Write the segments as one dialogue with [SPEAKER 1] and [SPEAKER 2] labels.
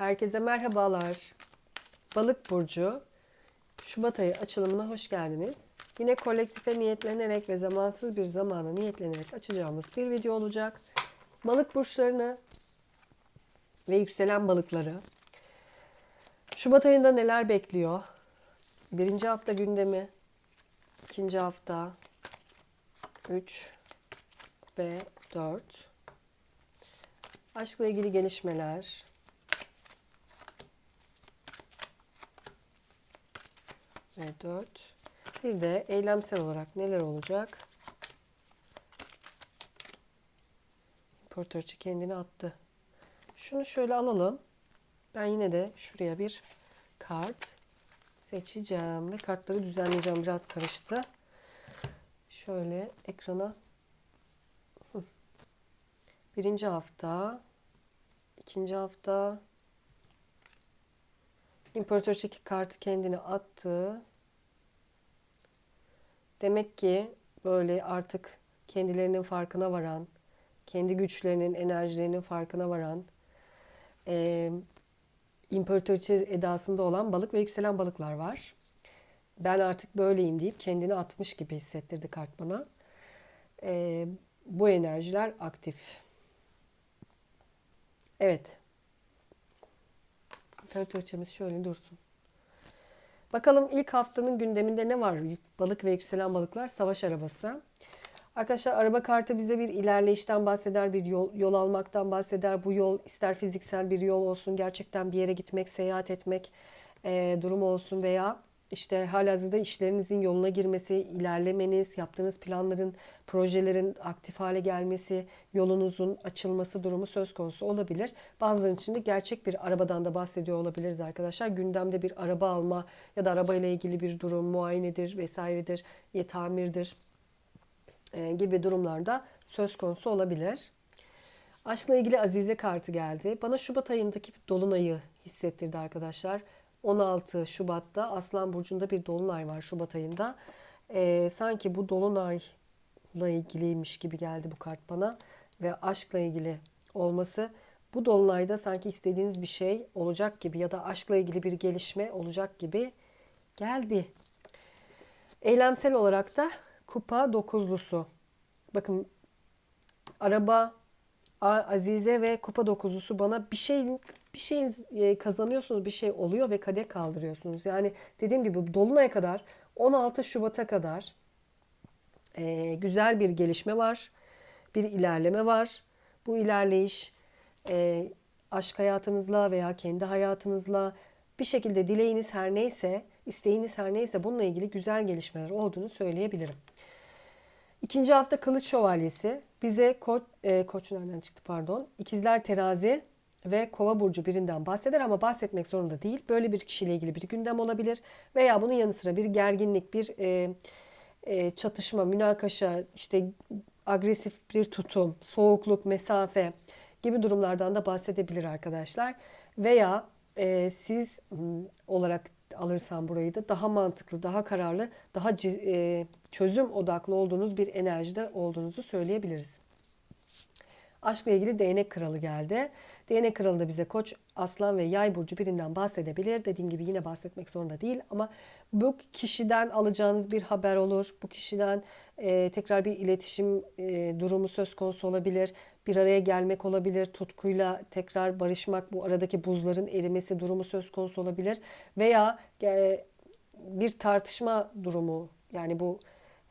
[SPEAKER 1] Herkese merhabalar. Balık burcu Şubat ayı açılımına hoş geldiniz. Yine kolektife niyetlenerek ve zamansız bir zamana niyetlenerek açacağımız bir video olacak. Balık burçlarını ve yükselen balıkları Şubat ayında neler bekliyor? Birinci hafta gündemi, ikinci hafta, 3 ve 4. Aşkla ilgili gelişmeler, ve 4. Bir de eylemsel olarak neler olacak? İmparatorçu kendini attı. Şunu şöyle alalım. Ben yine de şuraya bir kart seçeceğim ve kartları düzenleyeceğim. Biraz karıştı. Şöyle ekrana birinci hafta, ikinci hafta, İmparator çeki kartı kendini attı. Demek ki böyle artık kendilerinin farkına varan, kendi güçlerinin, enerjilerinin farkına varan, e, imparatoriçe edasında olan balık ve yükselen balıklar var. Ben artık böyleyim deyip kendini atmış gibi hissettirdi kart bana. E, bu enerjiler aktif. Evet. İmparatoriçemiz şöyle dursun. Bakalım ilk haftanın gündeminde ne var? Balık ve yükselen balıklar savaş arabası. Arkadaşlar araba kartı bize bir ilerleyişten bahseder, bir yol, yol almaktan bahseder. Bu yol ister fiziksel bir yol olsun, gerçekten bir yere gitmek, seyahat etmek e, durumu olsun veya işte halihazırda işlerinizin yoluna girmesi, ilerlemeniz, yaptığınız planların, projelerin aktif hale gelmesi, yolunuzun açılması durumu söz konusu olabilir. Bazılarının için de gerçek bir arabadan da bahsediyor olabiliriz arkadaşlar. Gündemde bir araba alma ya da arabayla ilgili bir durum, muayenedir vesairedir, tamirdir e, gibi durumlarda söz konusu olabilir. Aşkla ilgili Azize kartı geldi. Bana Şubat ayındaki dolunayı hissettirdi arkadaşlar. 16 Şubat'ta Aslan Burcu'nda bir dolunay var Şubat ayında. Ee, sanki bu dolunayla ilgiliymiş gibi geldi bu kart bana. Ve aşkla ilgili olması bu dolunayda sanki istediğiniz bir şey olacak gibi ya da aşkla ilgili bir gelişme olacak gibi geldi. Eylemsel olarak da kupa dokuzlusu. Bakın araba, Azize ve kupa dokuzlusu bana bir şeyin bir şeyin e, kazanıyorsunuz, bir şey oluyor ve kadeh kaldırıyorsunuz. Yani dediğim gibi Dolunay'a kadar 16 Şubat'a kadar e, güzel bir gelişme var. Bir ilerleme var. Bu ilerleyiş e, aşk hayatınızla veya kendi hayatınızla bir şekilde dileğiniz her neyse, isteğiniz her neyse bununla ilgili güzel gelişmeler olduğunu söyleyebilirim. İkinci hafta Kılıç Şövalyesi bize ko e, koç nereden çıktı pardon. İkizler Terazi ve Kova burcu birinden bahseder ama bahsetmek zorunda değil. Böyle bir kişiyle ilgili bir gündem olabilir veya bunun yanı sıra bir gerginlik, bir e, e, çatışma, münakaşa, işte agresif bir tutum, soğukluk, mesafe gibi durumlardan da bahsedebilir arkadaşlar. Veya e, siz olarak alırsam burayı da daha mantıklı, daha kararlı, daha e, çözüm odaklı olduğunuz bir enerjide olduğunuzu söyleyebiliriz. Aşkla ilgili değnek kralı geldi. Değnek kralı da bize koç, aslan ve yay burcu birinden bahsedebilir. Dediğim gibi yine bahsetmek zorunda değil ama bu kişiden alacağınız bir haber olur. Bu kişiden e, tekrar bir iletişim e, durumu söz konusu olabilir. Bir araya gelmek olabilir. Tutkuyla tekrar barışmak, bu aradaki buzların erimesi durumu söz konusu olabilir. Veya e, bir tartışma durumu yani bu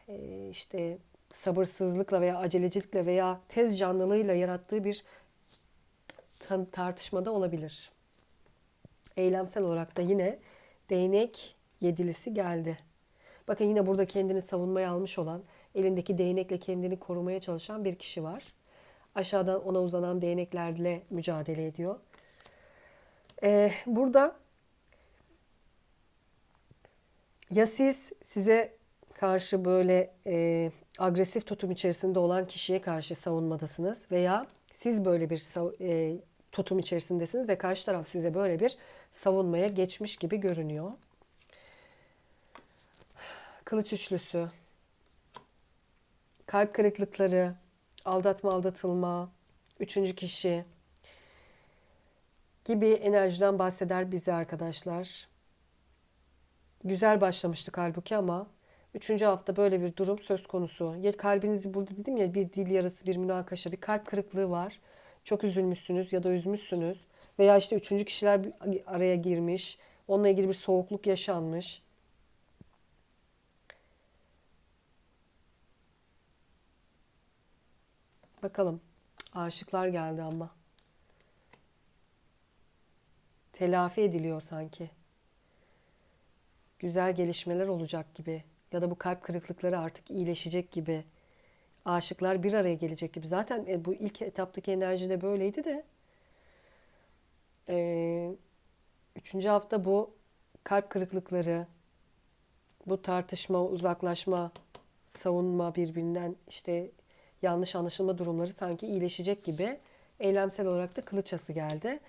[SPEAKER 1] e, işte sabırsızlıkla veya acelecilikle veya tez canlılığıyla yarattığı bir tartışmada olabilir. Eylemsel olarak da yine değnek yedilisi geldi. Bakın yine burada kendini savunmaya almış olan, elindeki değnekle kendini korumaya çalışan bir kişi var. Aşağıdan ona uzanan değneklerle mücadele ediyor. Ee, burada ya siz size karşı böyle e, agresif tutum içerisinde olan kişiye karşı savunmadasınız veya siz böyle bir e, tutum içerisindesiniz ve karşı taraf size böyle bir savunmaya geçmiş gibi görünüyor. Kılıç üçlüsü, kalp kırıklıkları, aldatma aldatılma, üçüncü kişi gibi enerjiden bahseder bize arkadaşlar. Güzel başlamıştık halbuki ama üçüncü hafta böyle bir durum söz konusu. Ya kalbinizi burada dedim ya bir dil yarası, bir münakaşa, bir kalp kırıklığı var. Çok üzülmüşsünüz ya da üzmüşsünüz. Veya işte üçüncü kişiler araya girmiş. Onunla ilgili bir soğukluk yaşanmış. Bakalım. Aşıklar geldi ama. Telafi ediliyor sanki. Güzel gelişmeler olacak gibi. Ya da bu kalp kırıklıkları artık iyileşecek gibi. Aşıklar bir araya gelecek gibi. Zaten e, bu ilk etaptaki enerji de böyleydi de. Ee, üçüncü hafta bu kalp kırıklıkları, bu tartışma, uzaklaşma, savunma birbirinden işte yanlış anlaşılma durumları sanki iyileşecek gibi. Eylemsel olarak da kılıçası geldi.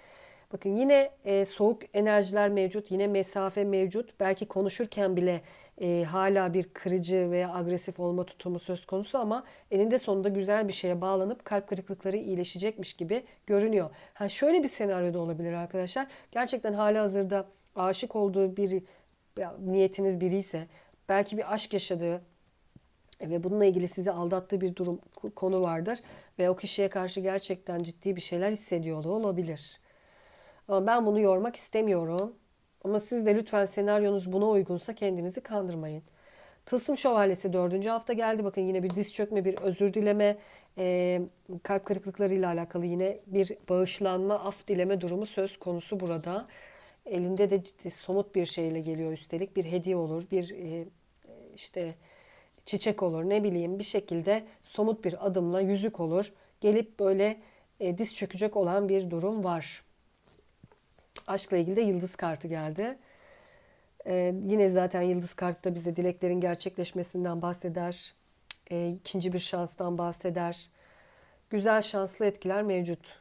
[SPEAKER 1] Bakın yine e, soğuk enerjiler mevcut, yine mesafe mevcut. Belki konuşurken bile e, hala bir kırıcı veya agresif olma tutumu söz konusu ama eninde sonunda güzel bir şeye bağlanıp kalp kırıklıkları iyileşecekmiş gibi görünüyor. Ha şöyle bir senaryo da olabilir arkadaşlar. Gerçekten hala hazırda aşık olduğu bir niyetiniz biri ise belki bir aşk yaşadığı ve bununla ilgili sizi aldattığı bir durum konu vardır ve o kişiye karşı gerçekten ciddi bir şeyler hissediyor olabilir. Ama ben bunu yormak istemiyorum. Ama siz de lütfen senaryonuz buna uygunsa kendinizi kandırmayın. Tılsım Şövalyesi dördüncü hafta geldi. Bakın yine bir diz çökme, bir özür dileme, e, kalp kırıklıklarıyla alakalı yine bir bağışlanma, af dileme durumu söz konusu burada. Elinde de ciddi, somut bir şeyle geliyor üstelik. Bir hediye olur, bir e, işte çiçek olur ne bileyim bir şekilde somut bir adımla yüzük olur. Gelip böyle e, diz çökecek olan bir durum var. Aşkla ilgili de yıldız kartı geldi. Ee, yine zaten yıldız kartı da bize dileklerin gerçekleşmesinden bahseder. Ee, ikinci bir şanstan bahseder. Güzel şanslı etkiler mevcut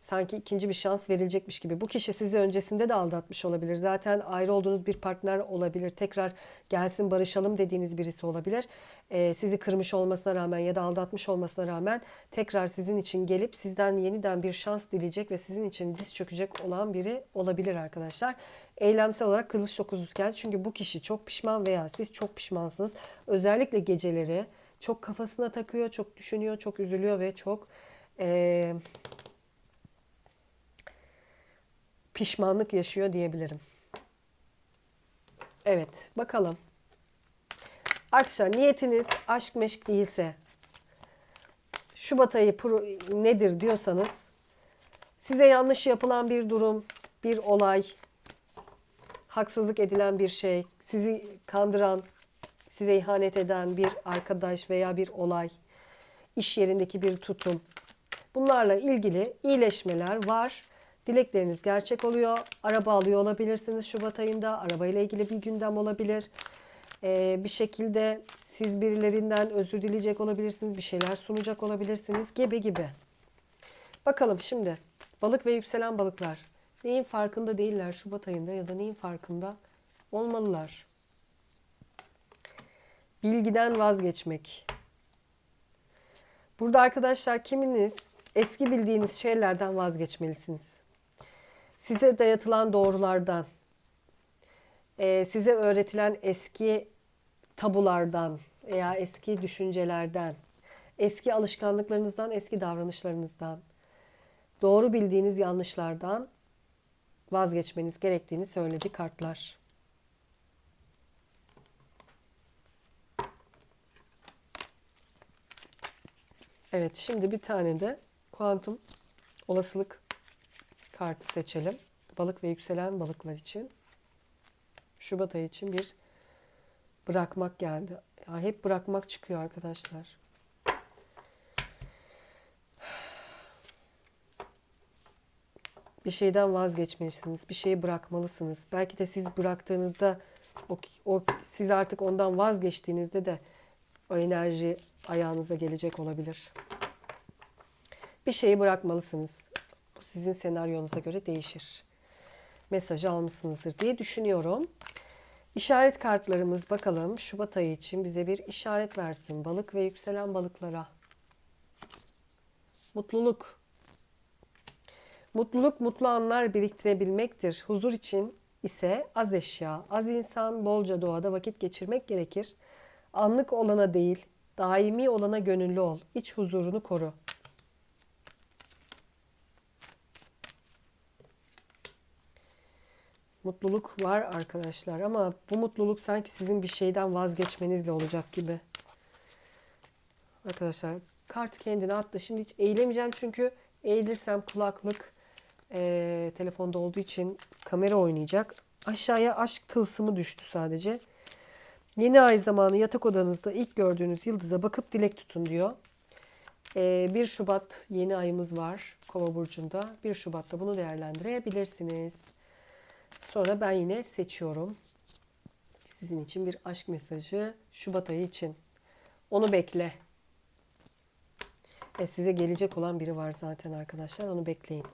[SPEAKER 1] sanki ikinci bir şans verilecekmiş gibi. Bu kişi sizi öncesinde de aldatmış olabilir. Zaten ayrı olduğunuz bir partner olabilir. Tekrar gelsin barışalım dediğiniz birisi olabilir. Ee, sizi kırmış olmasına rağmen ya da aldatmış olmasına rağmen tekrar sizin için gelip sizden yeniden bir şans dileyecek ve sizin için diz çökecek olan biri olabilir arkadaşlar. Eylemsel olarak kılıç dokuzusu geldi. Çünkü bu kişi çok pişman veya siz çok pişmansınız. Özellikle geceleri çok kafasına takıyor, çok düşünüyor, çok üzülüyor ve çok... Ee, pişmanlık yaşıyor diyebilirim. Evet bakalım. Arkadaşlar niyetiniz aşk meşk değilse Şubat ayı nedir diyorsanız size yanlış yapılan bir durum, bir olay, haksızlık edilen bir şey, sizi kandıran, size ihanet eden bir arkadaş veya bir olay, iş yerindeki bir tutum. Bunlarla ilgili iyileşmeler var Dilekleriniz gerçek oluyor. Araba alıyor olabilirsiniz Şubat ayında. Arabayla ilgili bir gündem olabilir. Ee, bir şekilde siz birilerinden özür dileyecek olabilirsiniz. Bir şeyler sunacak olabilirsiniz gibi gibi. Bakalım şimdi balık ve yükselen balıklar neyin farkında değiller Şubat ayında ya da neyin farkında olmalılar. Bilgiden vazgeçmek. Burada arkadaşlar kiminiz eski bildiğiniz şeylerden vazgeçmelisiniz size dayatılan doğrulardan, e, size öğretilen eski tabulardan veya eski düşüncelerden, eski alışkanlıklarınızdan, eski davranışlarınızdan, doğru bildiğiniz yanlışlardan vazgeçmeniz gerektiğini söyledi kartlar. Evet, şimdi bir tane de kuantum olasılık kartı seçelim. Balık ve yükselen balıklar için. Şubat ayı için bir bırakmak geldi. Ya hep bırakmak çıkıyor arkadaşlar. Bir şeyden vazgeçmelisiniz. Bir şeyi bırakmalısınız. Belki de siz bıraktığınızda o, o siz artık ondan vazgeçtiğinizde de o enerji ayağınıza gelecek olabilir. Bir şeyi bırakmalısınız. Bu sizin senaryonuza göre değişir. Mesajı almışsınızdır diye düşünüyorum. İşaret kartlarımız bakalım Şubat ayı için bize bir işaret versin. Balık ve yükselen balıklara. Mutluluk. Mutluluk mutlu anlar biriktirebilmektir. Huzur için ise az eşya, az insan, bolca doğada vakit geçirmek gerekir. Anlık olana değil, daimi olana gönüllü ol. İç huzurunu koru. Mutluluk var arkadaşlar ama bu mutluluk sanki sizin bir şeyden vazgeçmenizle olacak gibi. Arkadaşlar kart kendine attı. Şimdi hiç eğilemeyeceğim çünkü eğilirsem kulaklık eee, telefonda olduğu için kamera oynayacak. Aşağıya aşk tılsımı düştü sadece. Yeni ay zamanı yatak odanızda ilk gördüğünüz yıldıza bakıp dilek tutun diyor. Eee, 1 Şubat yeni ayımız var Kova burcunda. 1 Şubat'ta bunu değerlendirebilirsiniz. Sonra ben yine seçiyorum. Sizin için bir aşk mesajı Şubat ayı için. Onu bekle. E size gelecek olan biri var zaten arkadaşlar. Onu bekleyin.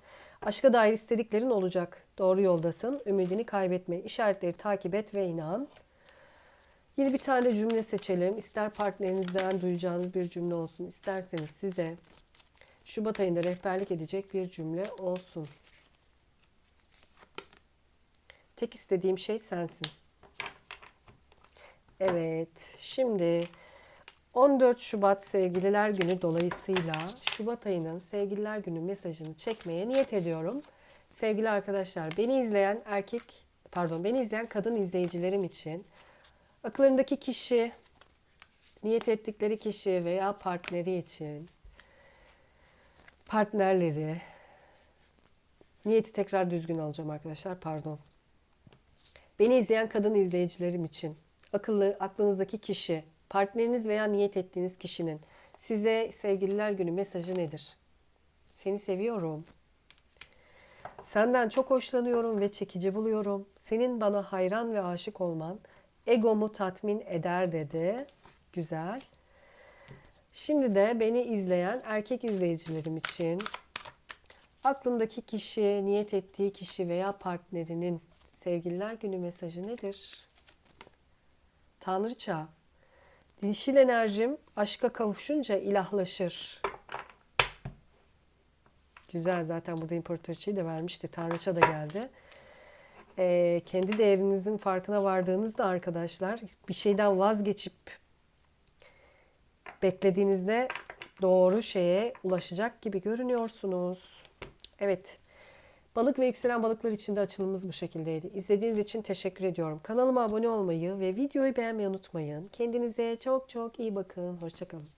[SPEAKER 1] Aşka dair istediklerin olacak. Doğru yoldasın. Ümidini kaybetme. İşaretleri takip et ve inan. Yeni bir tane cümle seçelim. İster partnerinizden duyacağınız bir cümle olsun. isterseniz size Şubat ayında rehberlik edecek bir cümle olsun. Tek istediğim şey sensin. Evet, şimdi 14 Şubat Sevgililer Günü dolayısıyla Şubat ayının Sevgililer Günü mesajını çekmeye niyet ediyorum. Sevgili arkadaşlar, beni izleyen erkek, pardon, beni izleyen kadın izleyicilerim için akıllarındaki kişi, niyet ettikleri kişi veya partneri için partnerleri niyeti tekrar düzgün alacağım arkadaşlar, pardon. Beni izleyen kadın izleyicilerim için akıllı aklınızdaki kişi, partneriniz veya niyet ettiğiniz kişinin size sevgililer günü mesajı nedir? Seni seviyorum. Senden çok hoşlanıyorum ve çekici buluyorum. Senin bana hayran ve aşık olman egomu tatmin eder dedi. Güzel. Şimdi de beni izleyen erkek izleyicilerim için aklındaki kişi, niyet ettiği kişi veya partnerinin sevgililer günü mesajı nedir? Tanrıça. Dişil enerjim aşka kavuşunca ilahlaşır. Güzel zaten burada imparatoriçeyi de vermişti. Tanrıça da geldi. Ee, kendi değerinizin farkına vardığınızda arkadaşlar bir şeyden vazgeçip beklediğinizde doğru şeye ulaşacak gibi görünüyorsunuz. Evet. Balık ve yükselen balıklar için de açılımımız bu şekildeydi. İzlediğiniz için teşekkür ediyorum. Kanalıma abone olmayı ve videoyu beğenmeyi unutmayın. Kendinize çok çok iyi bakın. Hoşçakalın.